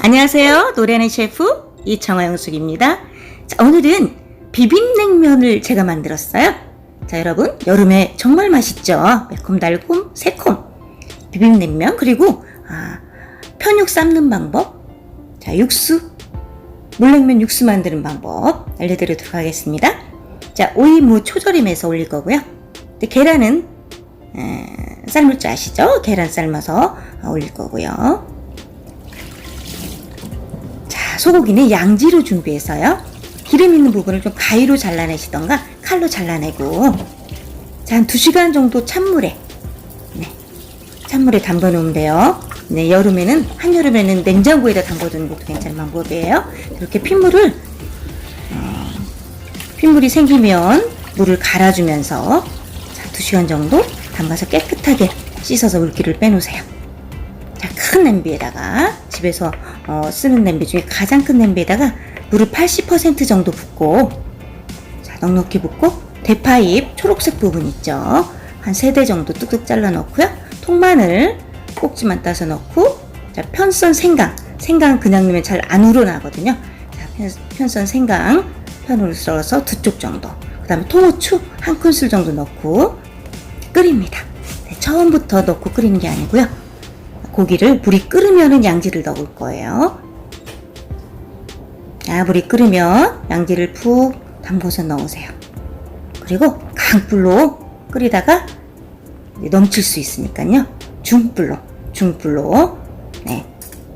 안녕하세요. 노래하는 셰프 이청아 영숙입니다. 자, 오늘은 비빔냉면을 제가 만들었어요. 자, 여러분, 여름에 정말 맛있죠? 매콤, 달콤, 새콤. 비빔냉면, 그리고, 아, 편육 삶는 방법. 자, 육수. 물냉면 육수 만드는 방법 알려드리도록 하겠습니다. 자, 오이, 무, 초절임해서 올릴 거고요. 근데 계란은, 에, 삶을 줄 아시죠? 계란 삶아서 올릴 거고요. 자, 소고기는 양지로 준비해서요. 기름 있는 부분을 좀 가위로 잘라내시던가 칼로 잘라내고 자, 한 2시간 정도 찬물에 네, 찬물에 담궈 놓으면 돼요. 네, 여름에는 한여름에는 냉장고에다 담궈두는 것도 괜찮은 방법이에요. 이렇게 핏물을 어, 핏물이 생기면 물을 갈아주면서 자, 2시간 정도 담가서 깨끗하게 씻어서 물기를 빼놓으세요. 자, 큰 냄비에다가 집에서 어, 쓰는 냄비 중에 가장 큰 냄비에다가 물을 80% 정도 붓고 자, 넉넉히 붓고 대파잎 초록색 부분 있죠. 한세대 정도 뚝뚝 잘라 넣고요. 통마늘 꼭지만 따서 넣고 자, 편선 생강. 생강 그냥 넣으면 잘 안 우러나거든요. 자, 편, 편선 생강 편으로 썰어서 두 쪽 정도. 그 다음에 통후추 한 큰술 정도 넣고 끓입니다. 네, 처음부터 넣고 끓이는 게 아니고요. 고기를 물이 끓으면은 양지를 넣을 거예요. 자, 물이 끓으면 양지를 푹 담궈서 넣으세요. 그리고 강불로 끓이다가 넘칠 수 있으니까요. 중불로, 중불로, 네,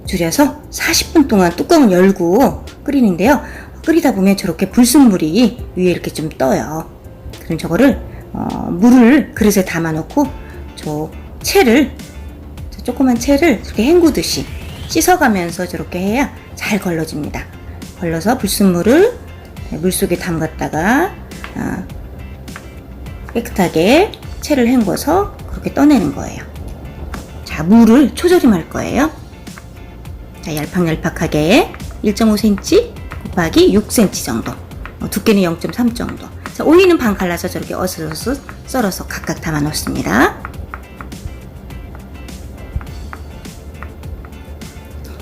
줄여서 40분 동안 뚜껑을 열고 끓이는데요. 끓이다 보면 저렇게 불순물이 위에 이렇게 좀 떠요. 그럼 저거를, 어, 물을 그릇에 담아놓고 저 채를 저 조그만 채를 이렇게 헹구듯이 씻어가면서 저렇게 해야 잘 걸러집니다. 걸러서 불순물을 물속에 담갔다가 아, 깨끗하게 채를 헹궈서 그렇게 떠내는 거예요. 자, 물을 초절임할 거예요. 자, 얄팍얄팍하게 1.5cm 곱하기 6cm 정도. 어, 두께는 0.3 정도. 자, 오이는 반 갈라서 저렇게 어스어스 썰어서 각각 담아 놓습니다.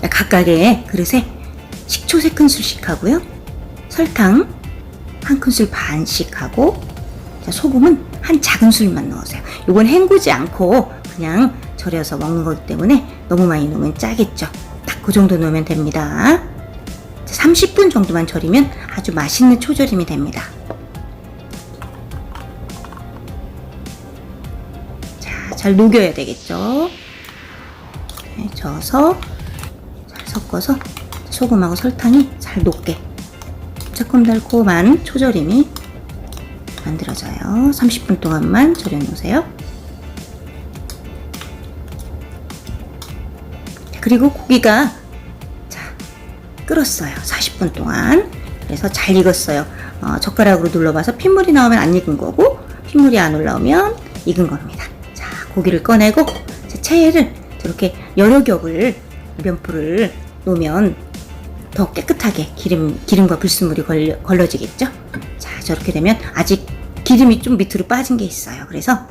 각각의 그릇에 식초 3큰술씩 하고요. 설탕 한 큰술 반씩 하고 자, 소금은 한 작은 술만 넣으세요. 이건 헹구지 않고 그냥 절여서 먹는 거기 때문에 너무 많이 넣으면 짜겠죠. 딱 그 정도 넣으면 됩니다. 자, 30분 정도만 절이면 아주 맛있는 초절임이 됩니다. 자, 잘 녹여야 되겠죠. 네, 저어서 잘 섞어서 소금하고 설탕이 잘 녹게 새콤달콤한 초절임이 만들어져요. 30분 동안만 절여 놓으세요. 그리고 고기가 자 끓었어요. 40분 동안. 그래서 잘 익었어요. 어, 젓가락으로 눌러봐서 핏물이 나오면 안 익은 거고 핏물이 안 올라오면 익은 겁니다. 자 고기를 꺼내고 자, 채를 저렇게 여러 겹을 면포를 놓으면 더 깨끗하게 기름, 기름과 불순물이 걸려, 걸러지겠죠? 자, 저렇게 되면 아직 기름이 좀 밑으로 빠진 게 있어요. 그래서,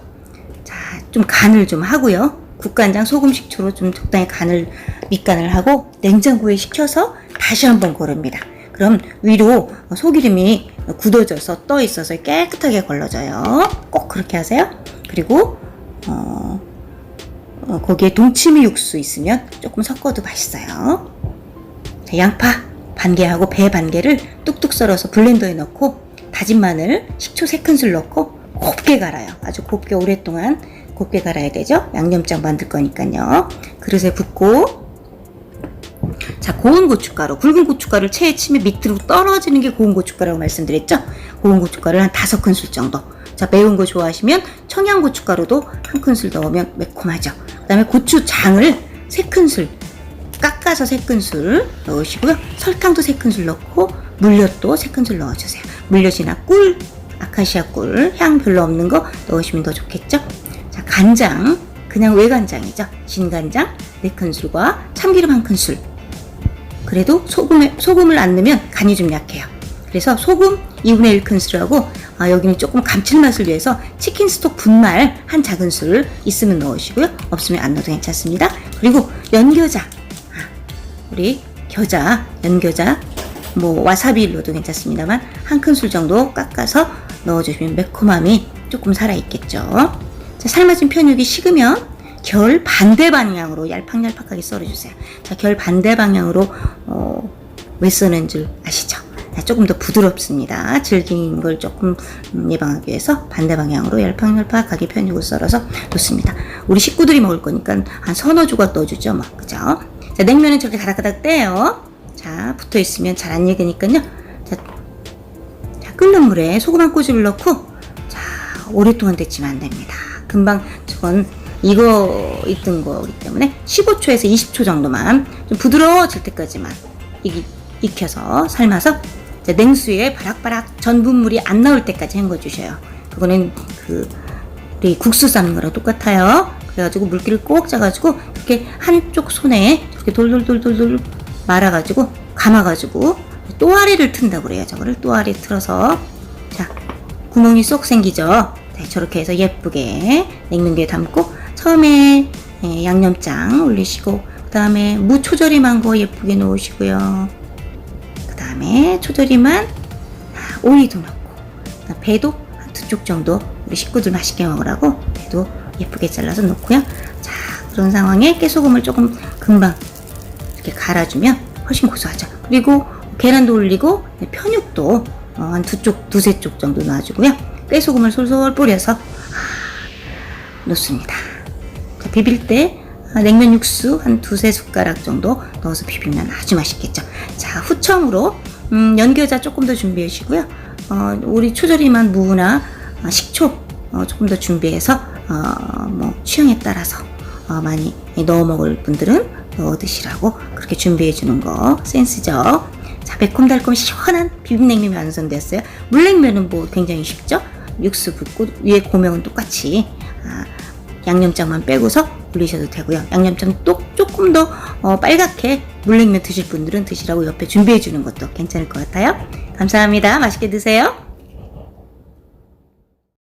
자, 좀 간을 좀 하고요. 국간장, 소금, 식초로 좀 적당히 간을, 밑간을 하고 냉장고에 식혀서 다시 한번 고릅니다. 그럼 위로 소기름이 굳어져서 떠 있어서 깨끗하게 걸러져요. 꼭 그렇게 하세요. 그리고, 어, 어, 거기에 동치미 육수 있으면 조금 섞어도 맛있어요. 자, 양파 반 개하고 배 반 개를 뚝뚝 썰어서 블렌더에 넣고 다진 마늘, 식초 3큰술 넣고 곱게 갈아요. 아주 곱게 오랫동안 곱게 갈아야 되죠. 양념장 만들 거니까요. 그릇에 붓고 자, 고운 고춧가루, 굵은 고춧가루를 체에 치면 밑으로 떨어지는 게 고운 고춧가루라고 말씀드렸죠? 고운 고춧가루를 한 다섯 큰술 정도. 자, 매운 거 좋아하시면 청양고춧가루도 한 큰술 넣으면 매콤하죠. 그 다음에 고추장을 세 큰술 깎아서 세 큰술 넣으시고요. 설탕도 세 큰술 넣고 물엿도 세 큰술 넣어주세요. 물엿이나 꿀, 아카시아 꿀, 향 별로 없는 거 넣으시면 더 좋겠죠? 자, 간장, 그냥 외간장이죠. 진간장 네 큰술과 참기름 한 큰술. 그래도 소금에, 소금을 안 넣으면 간이 좀 약해요. 그래서 소금 2분의 1큰술하고 아, 여기는 조금 감칠맛을 위해서 치킨 스톡 분말 한 작은술 있으면 넣으시고요. 없으면 안 넣어도 괜찮습니다. 그리고 연겨자. 아, 우리 겨자, 연겨자, 뭐 와사비를 넣어도 괜찮습니다만 한 큰술 정도 깎아서 넣어주시면 매콤함이 조금 살아있겠죠. 자, 삶아진 편육이 식으면 결 반대 방향으로 얄팍얄팍하게 썰어주세요. 자, 결 반대 방향으로 어, 왜 써는 줄 아시죠? 자, 조금 더 부드럽습니다. 질긴 걸 조금 음, 예방하기 위해서 반대 방향으로 얄팍얄팍하게 편육을 썰어서 놓습니다. 우리 식구들이 먹을 거니까 한 서너 조각 넣어주죠, 뭐 그죠? 자, 냉면은 저렇게 가닥가닥 떼요. 자, 붙어 있으면 잘 안 익으니까요. 자, 자, 끓는 물에 소금 한 꼬집을 넣고 자, 오랫동안 데치면 안 됩니다. 금방 저건 익어 있던 거기 때문에 15초에서 20초 정도만 좀 부드러워질 때까지만 익, 익혀서 삶아서 냉수에 바락바락 전분물이 안 나올 때까지 헹궈 주셔요. 그거는 그 우리 국수 삶는 거랑 똑같아요. 그래가지고 물기를 꼭 짜가지고 이렇게 한쪽 손에 이렇게 돌돌돌돌돌 말아가지고 감아가지고 또아리를 튼다고 그래요. 저거를 또아리 틀어서 자 구멍이 쏙 생기죠. 네, 저렇게 해서 예쁘게 냉면기에 담고 처음에 예, 양념장 올리시고 그 다음에 무 초절임한 거 예쁘게 놓으시고요. 그 다음에 초절임한 아, 오이도 넣고 배도 한 두 쪽 정도 우리 식구들 맛있게 먹으라고 배도 예쁘게 잘라서 넣고요. 자 그런 상황에 깨소금을 조금 금방 이렇게 갈아주면 훨씬 고소하죠. 그리고 계란도 올리고 편육도 어, 한두 쪽, 두세 쪽 정도 놔주고요. 깨소금을 솔솔 뿌려서 아, 넣습니다. 자, 비빌 때 아, 냉면 육수 한 두세 숟가락 정도 넣어서 비비면 아주 맛있겠죠. 자, 후청으로 음, 연겨자 조금 더 준비해 주시고요. 어, 우리 초절임한 무나 아, 식초 어, 조금 더 준비해서 어, 뭐 취향에 따라서 어, 많이 넣어 먹을 분들은 넣어 드시라고 그렇게 준비해 주는 거 센스죠. 자, 매콤달콤 시원한 비빔냉면이 완성됐어요. 물냉면은 뭐 굉장히 쉽죠? 육수 붓고 위에 고명은 똑같이 아, 양념장만 빼고서 올리셔도 되고요. 양념장 또 조금 더 어, 빨갛게 물냉면 드실 분들은 드시라고 옆에 준비해 주는 것도 괜찮을 것 같아요. 감사합니다. 맛있게 드세요.